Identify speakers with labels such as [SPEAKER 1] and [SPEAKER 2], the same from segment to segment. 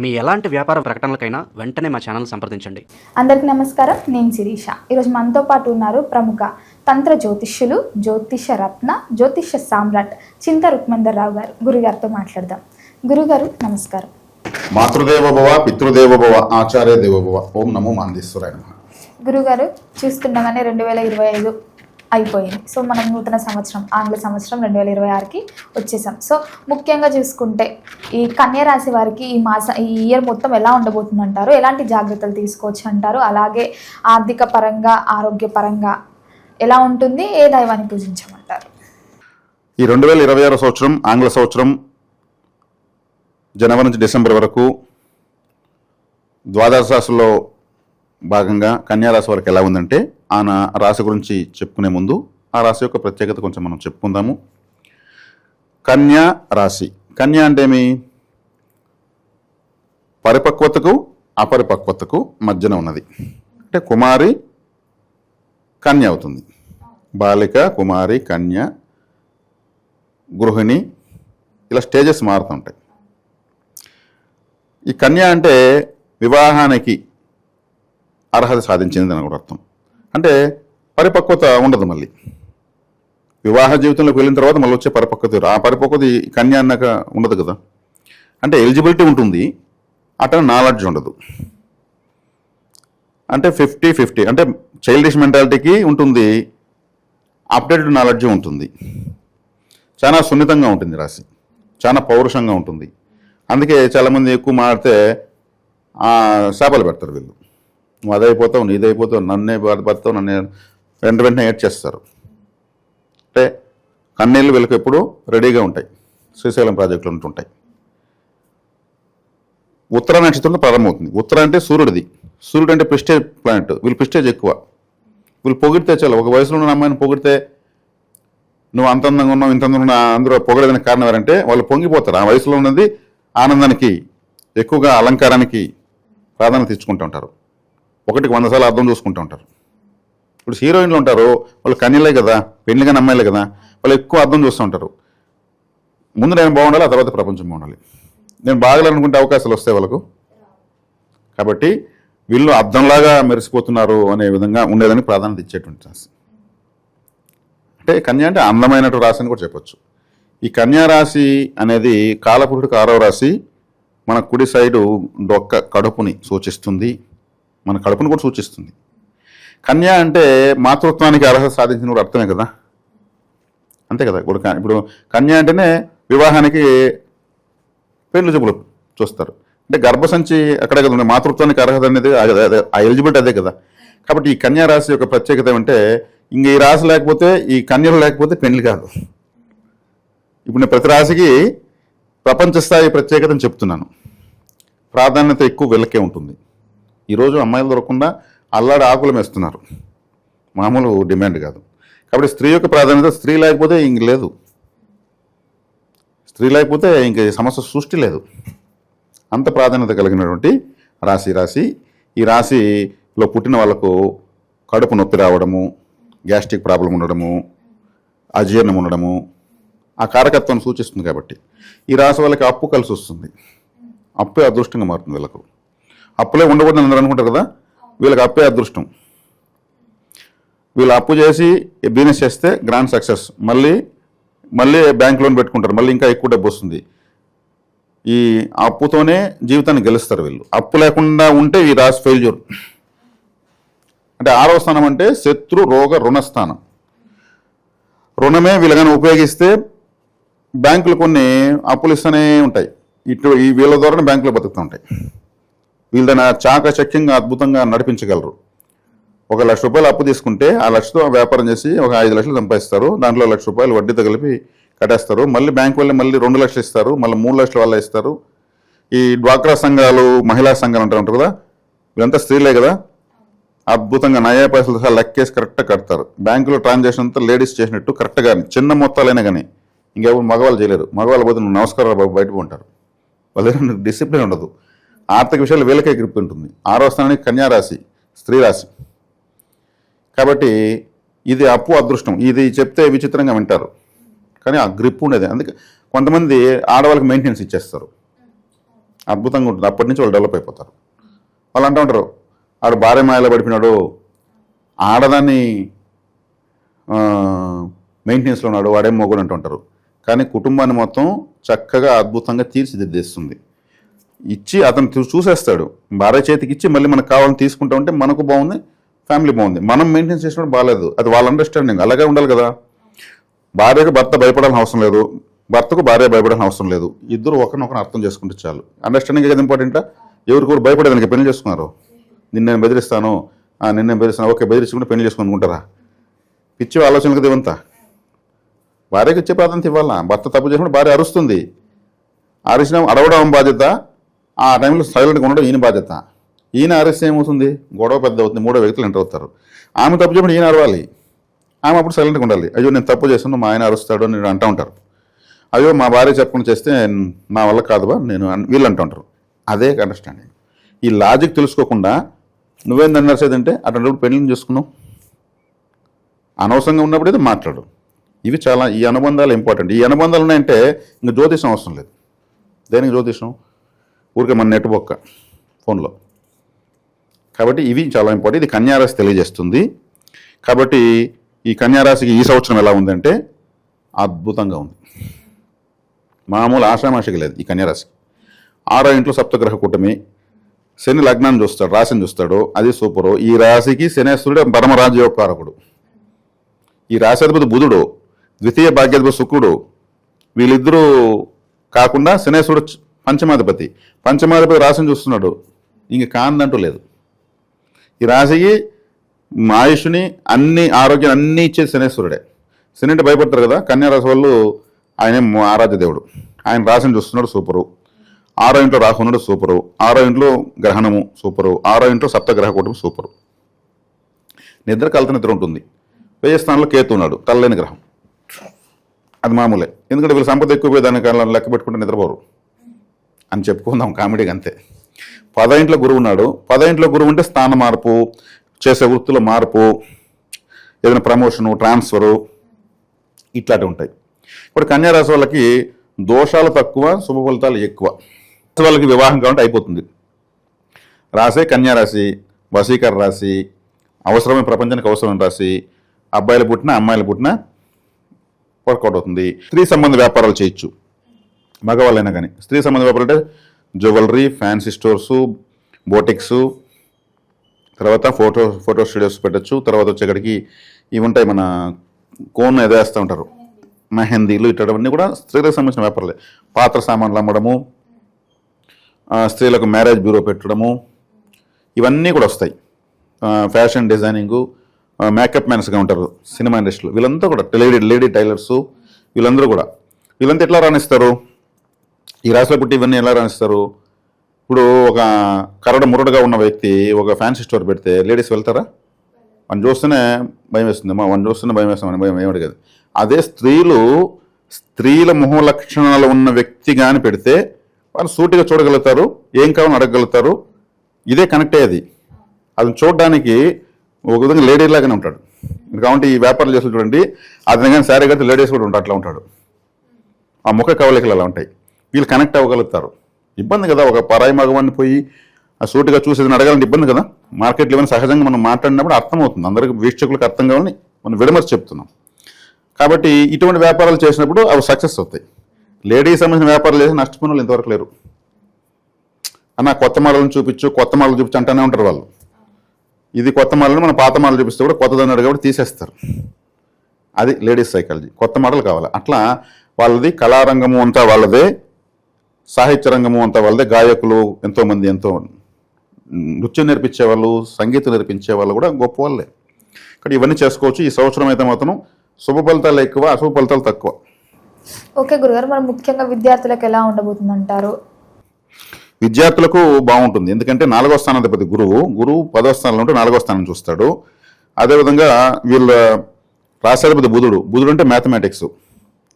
[SPEAKER 1] మీ ఎలాంటి వ్యాపార ప్రకటనలకైనా వెంటనే మా ఛానల్ సంప్రదించండి.
[SPEAKER 2] అందరికీ నమస్కారం. నేను శిరీష. ఈరోజు మనతో పాటు ఉన్నారు ప్రముఖ తంత్ర జ్యోతిష్యులు జ్యోతిష రత్న జ్యోతిష సామ్రాట్ చింత రుక్మందర్ రావు గారు. గురుగారితో మాట్లాడదాం. గురుగారు నమస్కారం.
[SPEAKER 3] మాతృదేవ భవ పితృదేవ భవ ఆచార్య దేవ భవ. ఓం నమో మాందేశ్వరాయ నమః.
[SPEAKER 2] గురుగారు చూస్తుండగానే రెండు వేల ఇరవై ఐదు అయిపోయింది. సో మనం నూతన సంవత్సరం ఆంగ్ల సంవత్సరం రెండు వేల ఇరవై ఆరుకి వచ్చేసాం. సో ముఖ్యంగా చూసుకుంటే ఈ కన్యా రాశి వారికి ఈ మాస ఈ ఇయర్ మొత్తం ఎలా ఉండబోతుంది అంటారు ఎలాంటి జాగ్రత్తలు తీసుకోవచ్చు అంటారు? అలాగే ఆర్థిక పరంగా ఆరోగ్య పరంగా ఎలా ఉంటుంది? ఏ దైవాన్ని పూజించమంటారు?
[SPEAKER 3] ఈ రెండు వేల ఇరవై ఆరు సంవత్సరం ఆంగ్ల సంవత్సరం జనవరి నుంచి డిసెంబర్ వరకు ద్వాదశ రాశుల్లో భాగంగా కన్యారాశి వారికి ఎలా ఉందంటే ఆ రాశి గురించి చెప్పుకునే ముందు ఆ రాశి యొక్క ప్రత్యేకత కొంచెం మనం చెప్పుకుందాము. కన్యా రాశి. కన్యా అంటే ఏమి? పరిపక్వతకు అపరిపక్వతకు మధ్యన ఉన్నది. అంటే కుమారి కన్య అవుతుంది. బాలిక కుమారి కన్య గృహిణి ఇలా స్టేజెస్ మారుతుంటాయి ఈ కన్య అంటే వివాహానికి అర్హత సాధించింది అని కూడా అర్థం. అంటే పరిపక్వత ఉండదు మళ్ళీ. వివాహ జీవితంలోకి వెళ్ళిన తర్వాత మళ్ళీ వచ్చే పరిపక్వత ఆ పరిపక్వత ఈ కన్య అన్నాక ఉండదు కదా. అంటే ఎలిజిబిలిటీ ఉంటుంది అట నాలెడ్జ్ ఉండదు. అంటే ఫిఫ్టీ ఫిఫ్టీ అంటే చైల్డిష్ మెంటాలిటీకి ఉంటుంది అప్డేటెడ్ నాలెడ్జ్ ఉంటుంది. చాలా సున్నితంగా ఉంటుంది రాశి చాలా పౌరుషంగా ఉంటుంది. అందుకే చాలామంది ఎక్కువ మాడితే చేపలు పెడతారు వీళ్ళు. నువ్వు అదైపోతావు నీదైపోతావు నన్నే బాధపడతావు నన్నే వెంట వెంటనే ఏడ్చేస్తారు. అంటే కన్నీళ్ళు వీళ్ళకి ఎప్పుడు రెడీగా ఉంటాయి. శ్రీశైలం ప్రాజెక్టులు ఉంటుంటాయి. ఉత్తర నక్షత్రంలో ప్రారంభమవుతుంది. ఉత్తర అంటే సూర్యుడిది. సూర్యుడు అంటే ప్రిస్టేజ్ ప్లానెట్. వీళ్ళు ప్రిస్టేజ్ ఎక్కువ. వీళ్ళు పొగిడితే చాలు. ఒక వయసులో ఉన్న అమ్మాయిని పొగిడితే నువ్వు అంత అందంగా ఉన్నావు ఇంత అందంగా అందరూ పొగడడానికి కారణం ఏంటంటే వాళ్ళు పొంగిపోతారు. ఆ వయసులో ఉన్నది ఆనందానికి ఎక్కువగా అలంకారానికి ప్రాధాన్యత ఇచ్చుకుంటూ ఉంటారు. ఒకటికి వంద సార్లు అర్థం చూసుకుంటూ ఉంటారు. ఇప్పుడు హీరోయిన్లు ఉంటారు వాళ్ళు కన్యలే కదా పెళ్ళిగా అమ్మాయిలే కదా వాళ్ళు ఎక్కువ అర్థం చూస్తూ ఉంటారు. ముందు నేను బాగుండాలి ఆ తర్వాత ప్రపంచం బాగుండాలి. నేను బాగలేనుకుంటే అవకాశాలు వస్తాయి వాళ్ళకు. కాబట్టి వీళ్ళు అర్థంలాగా మెరిసిపోతున్నారు అనే విధంగా ఉండేదని ప్రాధాన్యత ఇచ్చేటువంటి ఛాన్స్ అంటే కన్య అంటే అందమైనటు రాశి అని కూడా చెప్పొచ్చు. ఈ కన్యా రాశి అనేది కాలపురుడికి ఆరవ రాశి మన కుడి సైడు డొక్క కడుపుని సూచిస్తుంది. మన కడుపును కూడా సూచిస్తుంది. కన్య అంటే మాతృత్వానికి అర్హత సాధించిన కూడా అర్థమే కదా? అంతే కదా? ఇప్పుడు ఇప్పుడు కన్య అంటేనే వివాహానికి పెళ్ళి చూపులు చూస్తారు. అంటే గర్భసంచి అక్కడే కదా మాతృత్వానికి అర్హత అనేది ఆ ఎలిజిబిలిటీ అదే కదా? కాబట్టి ఈ కన్యా రాశి యొక్క ప్రత్యేకత ఏమంటే ఇంక ఈ రాశి లేకపోతే ఈ కన్యలు లేకపోతే పెళ్ళి కాదు. ఇప్పుడు నేను ప్రతి రాశికి ప్రపంచ స్థాయి ప్రత్యేకతను చెప్తున్నాను. ప్రాధాన్యత ఎక్కువ వీళ్ళకే ఉంటుంది. ఈరోజు అమ్మాయిలు దొరకకుండా అల్లాడి ఆకులు మేస్తున్నారు. మామూలు డిమాండ్ కాదు. కాబట్టి స్త్రీ యొక్క ప్రాధాన్యత స్త్రీ లేకపోతే ఇంక లేదు. స్త్రీ లేకపోతే ఇంక ఈ సమస్య సృష్టి లేదు. అంత ప్రాధాన్యత కలిగినటువంటి రాశి రాశి. ఈ రాశిలో పుట్టిన వాళ్ళకు కడుపు నొప్పి రావడము గ్యాస్ట్రిక్ ప్రాబ్లం ఉండడము అజీర్ణం ఉండడము ఆ కారకత్వాన్ని సూచిస్తుంది కాబట్టి ఈ రాశి వాళ్ళకి అప్పు కలిసి వస్తుంది. అప్పే అదృష్టంగా మారుతుంది వీళ్ళకు. అప్పులే ఉండకూడదని అందరూ అనుకుంటారు కదా? వీళ్ళకి అప్పే అదృష్టం. వీళ్ళు అప్పు చేసి బిజినెస్ చేస్తే గ్రాండ్ సక్సెస్ మళ్ళీ మళ్ళీ బ్యాంక్ లోన్ పెట్టుకుంటారు. మళ్ళీ ఇంకా ఎక్కువ డబ్బు వస్తుంది. ఈ అప్పుతోనే జీవితాన్ని గెలుస్తారు వీళ్ళు. అప్పు లేకుండా ఉంటే ఈ రాశి ఫెయిల్యూర్ అంటే ఆరవ స్థానం అంటే శత్రు రోగ రుణస్థానం రుణమే వీళ్ళగానే ఉపయోగిస్తే బ్యాంకులు కొన్ని అప్పులు ఇస్తూనే ఉంటాయి. ఇటు ఈ వీళ్ళ ద్వారానే బ్యాంకులు బతుకుతూ ఉంటాయి. వీళ్ళని చాకచక్యంగా అద్భుతంగా నడిపించగలరు. ఒక లక్ష రూపాయలు అప్పు తీసుకుంటే ఆ లక్షతో వ్యాపారం చేసి ఒక ఐదు లక్షలు సంపాదిస్తారు. దాంట్లో లక్ష రూపాయలు వడ్డీతో కలిపి కట్టేస్తారు. మళ్ళీ బ్యాంక్ వాళ్ళే మళ్ళీ రెండు లక్షలు ఇస్తారు. మళ్ళీ మూడు లక్షల వాళ్ళే ఇస్తారు. ఈ డ్వాక్రా సంఘాలు మహిళా సంఘాలు అంటారు ఉంటారు కదా వీళ్ళంతా స్త్రీలే కదా? అద్భుతంగా నయా పైసలు సహా లెక్కేసి కరెక్ట్గా కడతారు. బ్యాంకులో ట్రాన్సాక్షన్ అంతా లేడీస్ చేసినట్టు కరెక్ట్గా చిన్న మొత్తాలైనా కానీ ఇంకెవరు మగవాళ్ళు చేయలేరు. మగవాళ్ళు పోతే నువ్వు నమస్కారాలు బయటకు ఉంటారు వాళ్ళ దగ్గర డిసిప్లిన్ ఉండదు. ఆర్థిక విషయాలు వీళ్ళకే గ్రిప్ ఉంటుంది ఆరో స్థానానికి కన్యారాశి స్త్రీ రాశి. కాబట్టి ఇది అప్పు అదృష్టం. ఇది చెప్తే విచిత్రంగా వింటారు. కానీ ఆ గ్రిప్ ఉండేది. అందుకే కొంతమంది ఆడవాళ్ళకి మెయింటెనెన్స్ ఇచ్చేస్తారు. అద్భుతంగా ఉంటుంది. అప్పటి నుంచి వాళ్ళు డెవలప్ అయిపోతారు. వాళ్ళు అంటూ ఉంటారు ఆడు భార్య మాయలో పడిపోయినాడు. ఆడదాన్ని మెయింటెనెన్స్లో ఉన్నాడు. వాడేం మొగుడు అంటుంటారు కానీ కుటుంబాన్ని మొత్తం చక్కగా అద్భుతంగా తీర్చిదిద్దేస్తుంది. ఇచ్చి అతను చూ- చూసేస్తాడు. భార్య చేతికి ఇచ్చి మళ్ళీ మనకు కావాలని తీసుకుంటా ఉంటే మనకు బాగుంది ఫ్యామిలీ బాగుంది. మనం మెయింటైన్ చేసినప్పుడు బాగాలేదు. అది వాళ్ళ అండర్స్టాండింగ్ అలాగే ఉండాలి కదా. భార్యకు భర్త భయపడాల్సిన అవసరం లేదు. భర్తకు భార్య భయపడాల్సిన అవసరం లేదు. ఇద్దరు ఒకరినొకరు అర్థం చేసుకుంటే చాలు. అండర్స్టాండింగ్ ఏది ఇంపార్టెంట్ ఎవరికొకరు భయపడేదానికి పెళ్ళి చేసుకున్నారు. నిన్న నేను బెదిరిస్తాను. ఆ, నేను బెదిరిస్తాను. ఓకే బెదిరించుకుంటే పెళ్ళి చేసుకుంటారా? పిచ్చి ఆలోచనలు కదా ఇవంతా. భార్యకి ఇచ్చే ప్రాధాన్యత ఇవ్వాలా? భర్త తప్పు చేసినప్పుడు భార్య అరుస్తుంది. అరిచిన అడవడం బాధ్యత. ఆ టైంలో సైలెంట్గా ఉండడం ఈయన బాధ్యత. ఈయన అరెస్ట్ ఏమవుతుంది? గొడవ పెద్ద అవుతుంది మూడో వ్యక్తులు ఎంటర్ అవుతారు. ఆమె తప్పు చెప్పండి ఈయన అరవాలి. ఆమె అప్పుడు సైలెంట్గా ఉండాలి. అయ్యో నేను తప్పు చేస్తాను మా ఆయన అరుస్తాడు అని అంటూ ఉంటారు. అయ్యో మా భార్య చెప్పకుండా చేస్తే నా వల్ల కాదు బా నేను వీళ్ళు అంటూ ఉంటారు. అదే అండర్స్టాండింగ్ ఈ లాజిక్ తెలుసుకోకుండా నువ్వేం నడిచేదంటే అటువంటి పెళ్ళిని చేసుకున్నావు. అనవసరంగా ఉన్నప్పుడు అయితే మాట్లాడు. ఇవి చాలా ఈ అనుబంధాలు ఇంపార్టెంట్ ఈ అనుబంధాలు ఉన్నాయంటే ఇంక జ్యోతిషం అవసరం లేదు. దేనికి జ్యోతిషం? ఊరికే మన నెట్ బొక్క ఫోన్లో. కాబట్టి ఇవి చాలా ఇంపార్టెంట్. ఇది కన్యారాశి తెలియజేస్తుంది. కాబట్టి ఈ కన్యారాశికి ఈ సంవత్సరం ఎలా ఉందంటే అద్భుతంగా ఉంది. మామూలు ఆషామాషికి లేదు ఈ కన్యారాశికి ఆరో ఇంట్లో సప్తగ్రహ కూటమి. శని లగ్నాన్ని చూస్తాడు రాశిని చూస్తాడు. అది సూపరు. ఈ రాశికి శనేశ్వరుడు పరమరాజ్యోకారకుడు ఈ రాశాధిపతి బుధుడు ద్వితీయ భాగ్యాధిపతి శుక్రుడు. వీళ్ళిద్దరూ కాకుండా శనేశ్వరుడు పంచమాధిపతి. పంచమాధిపతి రాశిని చూస్తున్నాడు. ఇంక కాందంటూ లేదు. ఈ రాశికి ఆయుష్ని అన్ని ఆరోగ్యం అన్నీ ఇచ్చేది శనేశ్వరుడే. శని అంటే భయపడతారు కదా కన్యారాశి వాళ్ళు ఆయన ఆరాధ్య దేవుడు. ఆయన రాశిని చూస్తున్నాడు సూపరు. ఆరో ఇంట్లో రాహునుడు సూపరు. ఆరో ఇంట్లో గ్రహణము సూపరు. ఆరో ఇంట్లో సప్తగ్రహ కూటమి సూపరు. నిద్ర కలత నిద్ర ఉంటుంది. వెయ్యి స్థానంలో కేతు ఉన్నాడు తల్లలేని గ్రహం. అది మామూలే. ఎందుకంటే వీళ్ళు సంపద ఎక్కువ పోయి దానికి లెక్క పెట్టుకుంటే నిద్రపోరు. అని చెప్పుకుందాం కామెడీగా అంతే. పదయింట్లో గురువు ఉన్నాడు. పదయింట్లో గురువు ఉంటే స్థాన మార్పు చేసే వృత్తిలో మార్పు ఏదైనా ప్రమోషను ట్రాన్స్ఫరు ఇట్లాంటివి ఉంటాయి. ఇప్పుడు కన్యారాశి వాళ్ళకి దోషాలు తక్కువ శుభ ఫలితాలు ఎక్కువ. వాళ్ళకి వివాహం కావాలంటే అయిపోతుంది. రాసే కన్యారాశి వశీకర రాశి అవసరమైన ప్రపంచానికి అవసరమైన రాశి అబ్బాయిలు పుట్టినా అమ్మాయిలు పుట్టినా వర్కౌట్ అవుతుంది. స్త్రీ సంబంధ వ్యాపారాలు చేయొచ్చు. మగవాళ్ళైనా కానీ. స్త్రీ సంబంధ వ్యాపారం అంటే జ్యువెలరీ ఫ్యాన్సీ స్టోర్స్ బోటిక్స్ తర్వాత ఫోటో ఫోటో స్టూడియోస్ పెట్టచ్చు. తర్వాత వచ్చేక్కడికి ఇవి ఉంటాయి మన కోన్ ఎదేస్తూ ఉంటారు. మెహందీలు ఇట్లాంటివన్నీ కూడా స్త్రీలకు సంబంధించిన వ్యాపారాలే. పాత్ర సామాన్లు అమ్మడము స్త్రీలకు మ్యారేజ్ బ్యూరో పెట్టడము ఇవన్నీ కూడా వస్తాయి. ఫ్యాషన్ డిజైనింగు మేకప్ మ్యాన్స్గా ఉంటారు సినిమా ఇండస్ట్రీలో. వీళ్ళంతా కూడా లేడీ లేడీ టైలర్సు వీళ్ళందరూ కూడా. వీళ్ళంతా ఎట్లా రాణిస్తారు? ఈ రాశిలో పుట్టి ఇవన్నీ ఎలా రాణిస్తారు? ఇప్పుడు ఒక కరడ మురడుగా ఉన్న వ్యక్తి ఒక ఫ్యాన్సీ స్టోర్ పెడితే లేడీస్ వెళ్తారా? వన్ చూస్తేనే భయం వేస్తుంది. మా వాడిని చూస్తేనే భయం వేస్తామని భయం ఏమిటి కదా అదే స్త్రీలు స్త్రీల మొహ లక్షణాలు ఉన్న వ్యక్తి కానీ పెడితే వాళ్ళు సూటిగా చూడగలుగుతారు ఏం కావాలని అడగగలుగుతారు. ఇదే కనెక్ట్ అయ్యేది. అది చూడడానికి ఒక విధంగా లేడీ లాగానే ఉంటాడు. కాబట్టి ఈ వ్యాపారాలు చేస్తూ చూడండి. అతను కానీ శారీ కడితే లేడీస్ కూడా ఉంటారు. అట్లా ఉంటాడు. ఆ ముఖ కవలికలు అలా ఉంటాయి. వీళ్ళు కనెక్ట్ అవ్వగలుగుతారు. ఇబ్బంది కదా ఒక పరాయి మగవాన్ని పోయి ఆ సూటిగా చూసి అడగాలంటే ఇబ్బంది కదా? మార్కెట్లో ఏమైనా సహజంగా మనం మాట్లాడినప్పుడు అర్థమవుతుంది. అందరికి వీక్షకులకు అర్థం కావాలని మనం విడమర్చి చెప్తున్నాం. కాబట్టి ఇటువంటి వ్యాపారాలు చేసినప్పుడు అవి సక్సెస్ అవుతాయి. లేడీస్ సంబంధించిన వ్యాపారాలు చేసి నష్టపోయిన వాళ్ళు ఇంతవరకు లేరు. అన్న కొత్త మోడల్ని చూపించు కొత్త మోడల్ చూపించు అంటూనే ఉంటారు వాళ్ళు. ఇది కొత్త మోడల్ని మనం పాత మోడల్ చూపిస్తే కూడా కొత్తదాన్ని అడిగి కూడా తీసేస్తారు. అది లేడీస్ సైకాలజీ కొత్త మోడల్ కావాలి. అట్లా వాళ్ళది కళారంగము అంతా వాళ్ళదే. సాహిత్య రంగము అంతా వాళ్ళదే. గాయకులు ఎంతోమంది ఎంతో నృత్యం నేర్పించే వాళ్ళు సంగీతం నేర్పించే వాళ్ళు కూడా గొప్ప వాళ్ళే. ఇక్కడ ఇవన్నీ చేసుకోవచ్చు. ఈ సంవత్సరం అయితే మాత్రం శుభ ఫలితాలు ఎక్కువ అశుభ ఫలితాలు తక్కువ.
[SPEAKER 2] ఓకే గురుగారు మరి ముఖ్యంగా విద్యార్థులకు ఎలా ఉండబోతుంది అంటారు
[SPEAKER 3] విద్యార్థులకు బాగుంటుంది. ఎందుకంటే నాలుగో స్థానాధిపతి గురువు గురువు పదో స్థానంలో ఉంటే నాలుగో స్థానం చూస్తాడు. అదేవిధంగా వీళ్ళ రాశాధిపతి బుధుడు బుధుడు అంటే మ్యాథమెటిక్స్.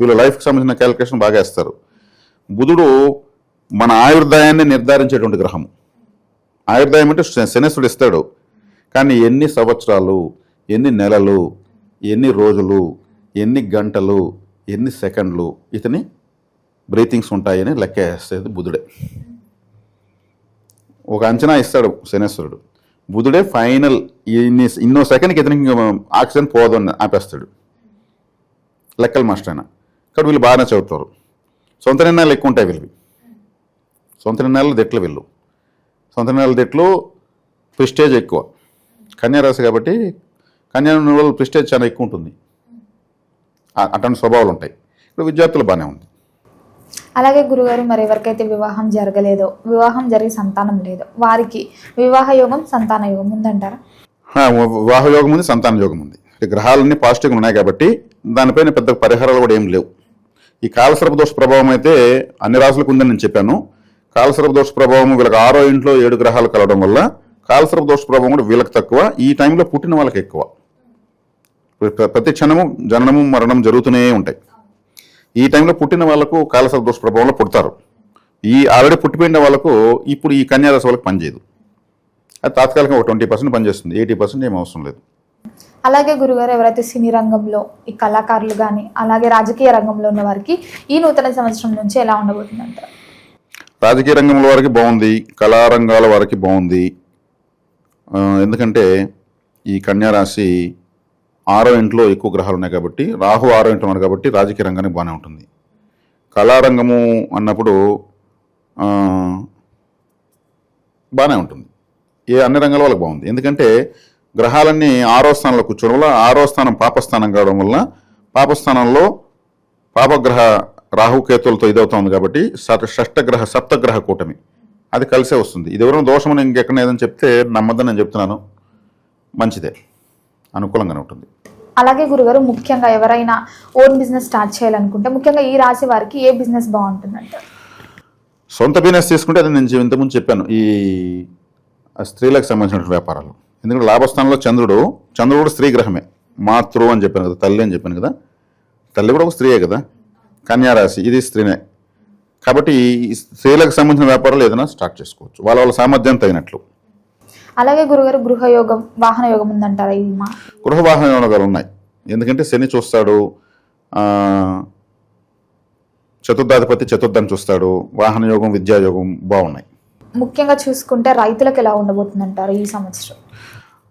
[SPEAKER 3] వీళ్ళ లైఫ్కి సంబంధించిన క్యాలిక్యులేషన్ బాగా వేస్తారు. బుధుడు మన ఆయుర్దాయాన్ని నిర్ధారించేటువంటి గ్రహం ఆయుర్దాయం అంటే శ- శనేశ్వరుడు ఇస్తాడు. కానీ ఎన్ని సంవత్సరాలు ఎన్ని నెలలు ఎన్ని రోజులు ఎన్ని గంటలు ఎన్ని సెకండ్లు ఇతని బ్రీతింగ్స్ ఉంటాయని లెక్క వేసేది బుధుడే. ఒక అంచనా ఇస్తాడు శనేశ్వరుడు బుధుడే ఫైనల్ ఇన్ని ఇన్నో సెకండ్కి ఇతనికి ఆక్సిజన్ పోదు అని ఆపేస్తాడు. లెక్కల మాస్టర్ అయినా ఇక్కడ వీళ్ళు బాగానే చదువుతారు. సొంత నిర్ణయాలు ఎక్కువ ఉంటాయి వీళ్ళవి. సొంత నిర్ణయాలు దెట్లు వీళ్ళు. సొంత నిర్ణయాలు దెట్లు ప్రిస్టేజ్ ఎక్కువ. కన్యారాశి కాబట్టి కన్యా వాళ్ళు ప్రిస్టేజ్ చాలా ఎక్కువ ఉంటుంది అటువంటి స్వభావాలు ఉంటాయి ఇప్పుడు విద్యార్థులు బాగానే ఉంది.
[SPEAKER 2] అలాగే గురుగారు మరి ఎవరికైతే వివాహం జరగలేదో వివాహం జరిగి సంతానం లేదో వారికి వివాహ యోగం సంతాన యోగం ఉందంటారా?
[SPEAKER 3] వివాహ యోగం ఉంది సంతాన యోగం ఉంది. గ్రహాలన్నీ పాజిటివ్గా ఉన్నాయి కాబట్టి దానిపైన పెద్ద పరిహారాలు కూడా ఏం లేవు. ఈ కాలసర్ప దోష ప్రభావం అయితే అన్ని రాసులకు ఉందని నేను చెప్పాను. కాలసర్ప దోష ప్రభావం వీళ్ళకి ఆరో ఇంట్లో ఏడు గ్రహాలు కలవడం వల్ల కాలసర్ప దోష ప్రభావం కూడా వీళ్ళకి తక్కువ. ఈ టైంలో పుట్టిన వాళ్ళకి ఎక్కువ. ప్రతి క్షణము జననము మరణం జరుగుతూనే ఉంటాయి. ఈ టైంలో పుట్టిన వాళ్ళకు కాలసర్ప దోష ప్రభావంలో పుడతారు. ఈ ఆల్రెడీ పుట్టిపోయిన వాళ్ళకు ఇప్పుడు ఈ కన్యారాశి వాళ్ళకి పనిచేయదు. అది తాత్కాలికంగా ఒక ట్వంటీ పర్సెంట్ పనిచేస్తుంది. ఎయిటీ పర్సెంట్ ఏం అవసరం లేదు.
[SPEAKER 2] అలాగే గురుగారు ఎవరైతే సినీ రంగంలో ఈ కళాకారులు కానీ అలాగే రాజకీయ రంగంలో ఉన్న వారికి ఈ నూతన సంవత్సరం నుంచి ఎలా ఉండబోతుందంటారు
[SPEAKER 3] రాజకీయ రంగంలో వారికి బాగుంది కళారంగాల వారికి బాగుంది. ఎందుకంటే ఈ కన్యారాశి ఆరో ఇంట్లో ఎక్కువ గ్రహాలు ఉన్నాయి కాబట్టి రాహు ఆరో ఇంట్లో ఉన్నారు కాబట్టి రాజకీయ రంగానికి బాగానే ఉంటుంది. కళారంగము అన్నప్పుడు బాగానే ఉంటుంది. ఏ అన్ని రంగాల వాళ్ళకి బాగుంది. ఎందుకంటే గ్రహాలన్నీ ఆరో స్థానంలో కూర్చోవడం వల్ల ఆరో స్థానం పాపస్థానం కావడం వల్ల పాపస్థానంలో పాపగ్రహ రాహుకేతులతో ఇదవుతోంది కాబట్టి షష్టగ్రహ సప్తగ్రహ కూటమి. అది కలిసే వస్తుంది. ఇది ఎవరైనా దోషం అని ఇంకెక్కడ ఏదని చెప్తే నమ్మద్దని నేను చెప్తున్నాను. మంచిదే. అనుకూలంగానే ఉంటుంది.
[SPEAKER 2] అలాగే గురుగారు ముఖ్యంగా ఎవరైనా ఓన్ బిజినెస్ స్టార్ట్ చేయాలనుకుంటే ముఖ్యంగా ఈ రాశి వారికి ఏ బిజినెస్ బాగుంటుందంటారు
[SPEAKER 3] సొంత బిజినెస్ తీసుకుంటే అది నేను ఇంతకుముందు చెప్పాను. ఈ స్త్రీలకు సంబంధించిన వ్యాపారాలు. ఎందుకంటే లాభస్థానంలో చంద్రుడు చంద్రుడు కూడా స్త్రీ గ్రహమే. మాతృ అని చెప్పాను కదా తల్లి అని చెప్పాను కదా. తల్లి కూడా ఒక స్త్రీయే కదా. కన్యారాశి ఇది స్త్రీనే. కాబట్టి ఈ స్త్రీలకు సంబంధించిన వ్యాపారాలు ఏదైనా స్టార్ట్ చేసుకోవచ్చు. వాళ్ళ వాళ్ళ సామర్థ్యం తగినట్లు.
[SPEAKER 2] అలాగే గురుగారు గృహ యోగం వాహన యోగం ఉందంటారా ఇది మా?
[SPEAKER 3] గృహ వాహన యోగాలు ఉన్నాయి. ఎందుకంటే శని చూస్తాడు చతుర్థాధిపతి చతుర్థం చూస్తాడు వాహన యోగం విద్యాయోగం బాగున్నాయి.
[SPEAKER 2] ముఖ్యంగా చూసుకుంటే రైతులకు ఎలా ఉండబోతుందంటారు ఈ సంవత్సరం?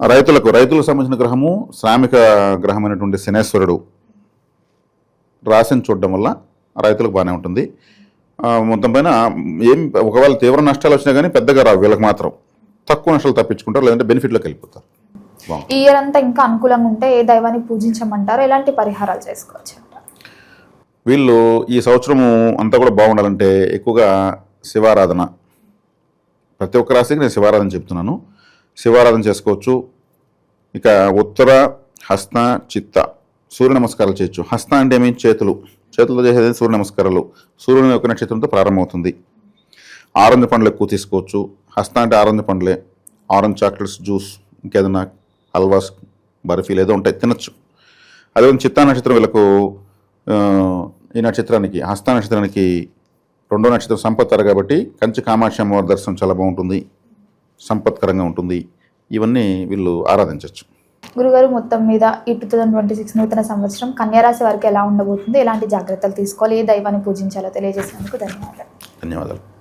[SPEAKER 3] రైతులకు రైతులకు సంబంధించిన గ్రహము శ్రామిక గ్రహమైనటువంటి శనేశ్వరుడు రాశిని చూడడం వల్ల రైతులకు బాగానే ఉంటుంది. మొత్తం పైన ఏం ఒకవేళ తీవ్ర నష్టాలు వచ్చినా కానీ పెద్దగా రావు వీళ్ళకి మాత్రం. తక్కువ నష్టాలు తప్పించుకుంటారు లేదంటే బెనిఫిట్లోకి వెళ్ళిపోతారు.
[SPEAKER 2] ఈ ఇయర్ అంతా ఇంకా అనుకూలంగా ఉంటే ఏ దైవాన్ని పూజించమంటారు? ఎలాంటి పరిహారాలు చేసుకోవచ్చు
[SPEAKER 3] వీళ్ళు ఈ సంవత్సరము అంతా కూడా బాగుండాలంటే ఎక్కువగా శివారాధన ప్రతి ఒక్క రాశికి నేను శివారాధన చెప్తున్నాను. శివారాధన చేసుకోవచ్చు. ఇక ఉత్తర హస్త చిత్త సూర్య నమస్కారాలు చేయొచ్చు. హస్త అంటే ఏమి? చేతులు. చేతులతో చేసేది సూర్య నమస్కారాలు. సూర్యుని యొక్క నక్షత్రంతో ప్రారంభమవుతుంది. ఆరెంజ్ పండ్లు ఎక్కువ తీసుకోవచ్చు. హస్త అంటే ఆరెంజ్ పండ్లే. ఆరెంజ్ చాక్లెట్స్ జ్యూస్ ఇంకేదైనా హల్వాస్ బర్ఫీలు ఏదో ఉంటాయి తినచ్చు. అదే చిత్తా నక్షత్రం వీళ్ళకు ఈ నక్షత్రానికి హస్త నక్షత్రానికి రెండో నక్షత్రం సంపత్తర కాబట్టి కంచి కామాక్షి అమ్మవారి దర్శనం చాలా బాగుంటుంది. సంపత్కరంగా ఉంటుంది. ఇవన్నీ వీళ్ళు ఆరాధించవచ్చు
[SPEAKER 2] గురుగారు మొత్తం మీద ఈ టూ థౌజండ్ ట్వంటీ సిక్స్ నూతన సంవత్సరం కన్యారాశి వారికి ఎలా ఉండబోతుంది ఎలాంటి జాగ్రత్తలు తీసుకోవాలి ఏ దైవాన్ని పూజించాలో తెలియజేసినందుకు ధన్యవాదాలు.
[SPEAKER 3] ధన్యవాదాలు.